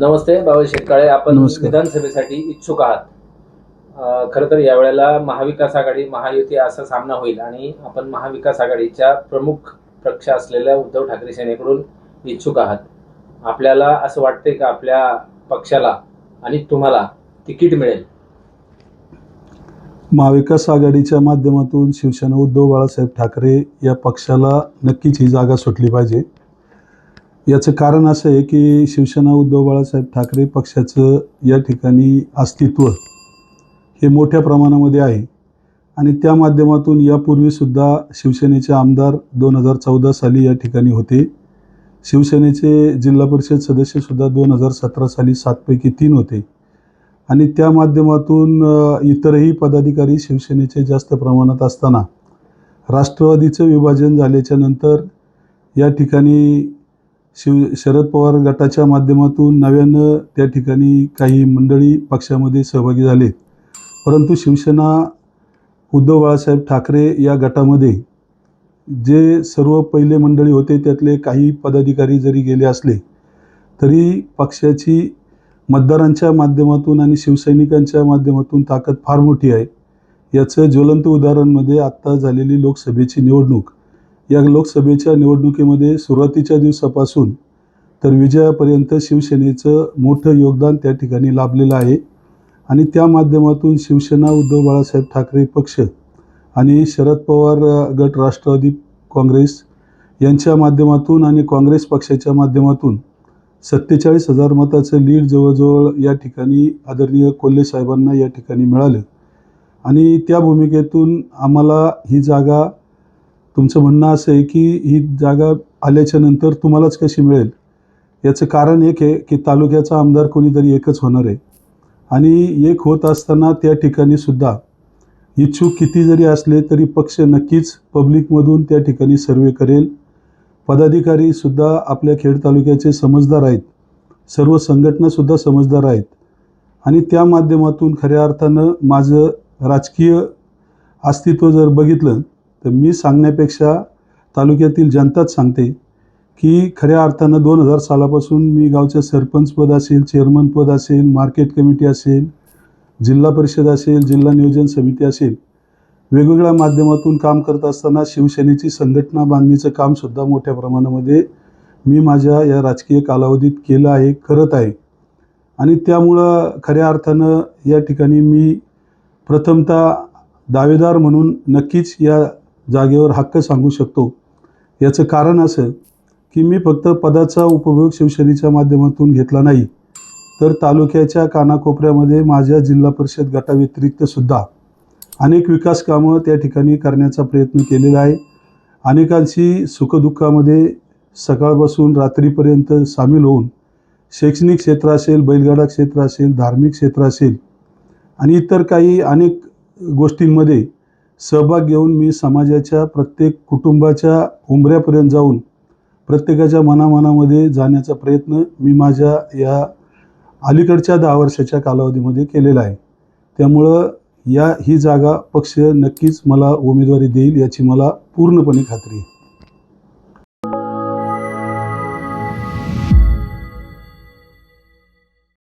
नमस्ते बाबा शेतकाळे. आपण नमस्कार. विधानसभेसाठी इच्छुक आहात. खरं तर यावेळेला महाविकास आघाडी महायुती असा सामना होईल आणि आपण महाविकास आघाडीच्या प्रमुख पक्ष असलेल्या उद्धव ठाकरे सेनेकडून इच्छुक आहात. आपल्याला असं वाटतंय का आपल्या पक्षाला आणि तुम्हाला तिकीट मिळेल? महाविकास आघाडीच्या माध्यमातून शिवसेना उद्धव बाळासाहेब ठाकरे या पक्षाला नक्कीच ही जागा सुटली पाहिजे. याचं कारण असं आहे की शिवसेना उद्धव बाळासाहेब ठाकरे पक्षाचं या ठिकाणी अस्तित्व हे मोठ्या प्रमाणामध्ये आहे. आणि त्या माध्यमातून यापूर्वीसुद्धा शिवसेनेचे आमदार दोन हजार चौदा साली या ठिकाणी होते. शिवसेनेचे जिल्हा परिषद सदस्यसुद्धा दोन हजार सतरा साली सातपैकी तीन होते. आणि त्या माध्यमातून इतरही पदाधिकारी शिवसेनेचे जास्त प्रमाणात असताना राष्ट्रवादीचं विभाजन झाल्याच्यानंतर या ठिकाणी शिव शरद पवार गटाच्या माध्यमातून नव्यानं त्या ठिकाणी काही मंडळी पक्षामध्ये सहभागी झाले. परंतु शिवसेना उद्धव बाळासाहेब ठाकरे या गटामध्ये जे सर्व पहिले मंडळी होते त्यातले काही पदाधिकारी जरी गेले असले तरी पक्षाची मतदारांच्या माध्यमातून आणि शिवसैनिकांच्या माध्यमातून ताकद फार मोठी आहे. याचं ज्वलंत उदाहरणमध्ये आत्ता झालेली लोकसभेची निवडणूक या लोकसभेच्या निवडणुकीमध्ये सुरुवातीच्या दिवसापासून तर विजयापर्यंत शिवसेनेचं मोठं योगदान त्या ठिकाणी लाभलेलं आहे. आणि त्या माध्यमातून शिवसेना उद्धव बाळासाहेब ठाकरे पक्ष आणि शरद पवार गट राष्ट्रवादी काँग्रेस यांच्या माध्यमातून आणि काँग्रेस पक्षाच्या माध्यमातून सत्तेचाळीस हजार मताचं लीड जवळजवळ या ठिकाणी आदरणीय कोल्हे साहेबांना या ठिकाणी मिळालं. आणि त्या भूमिकेतून आम्हाला ही जागा तुमचं म्हणणं असं आहे की ही जागा आल्याच्यानंतर तुम्हालाच कशी मिळेल? याचं कारण एक आहे की तालुक्याचा आमदार कोणीतरी एकच होणार आहे. आणि एक होत असताना त्या ठिकाणी सुद्धा इच्छुक किती जरी असले तरी पक्ष नक्कीच पब्लिकमधून त्या ठिकाणी सर्वे करेल. पदाधिकारीसुद्धा आपल्या खेड तालुक्याचे समजदार आहेत. सर्व संघटनासुद्धा समजदार आहेत. आणि त्या माध्यमातून खऱ्या अर्थानं माझं राजकीय अस्तित्व जर बघितलं तर मी सांगण्यापेक्षा तालुक्यातील जनताच सांगते की खऱ्या अर्थानं दोन हजार सालापासून मी गावचं सरपंचपद असेल चेअरमनपद असेल मार्केट कमिटी असेल जिल्हा परिषद असेल जिल्हा नियोजन समिती असेल वेगवेगळ्या माध्यमातून काम करत असताना शिवसेनेची संघटना बांधणीचं कामसुद्धा मोठ्या प्रमाणामध्ये मी माझ्या या राजकीय कालावधीत केलं आहे करत आहे. आणि त्यामुळं खऱ्या अर्थानं या ठिकाणी मी प्रथमतः दावेदार म्हणून नक्कीच या जागेवर हक्क सांगू शकतो. याचं कारण असं की मी फक्त पदाचा उपभोग शिवसेनेच्या माध्यमातून घेतला नाही तर तालुक्याच्या कानाकोपऱ्यामध्ये माझ्या जिल्हा परिषद गटाव्यतिरिक्त सुद्धा अनेक विकास कामं त्या ठिकाणी करण्याचा प्रयत्न केलेला आहे. अनेकांशी सुखदुःखामध्ये सकाळपासून रात्रीपर्यंत सामील होऊन शैक्षणिक क्षेत्र असेल बैलगाडा क्षेत्र असेल धार्मिक क्षेत्र असेल आणि इतर काही अनेक गोष्टींमध्ये सहभाग घेऊन मी समाजाच्या प्रत्येक कुटुंबाच्या उंबऱ्यापर्यंत जाऊन प्रत्येकाच्या मनामनामध्ये जाण्याचा प्रयत्न मी माझ्या या अलीकडच्या दहा वर्षाच्या कालावधीमध्ये केलेला आहे. त्यामुळं या ही जागा पक्ष नक्कीच मला उमेदवारी देईल याची मला पूर्णपणे खात्री आहे.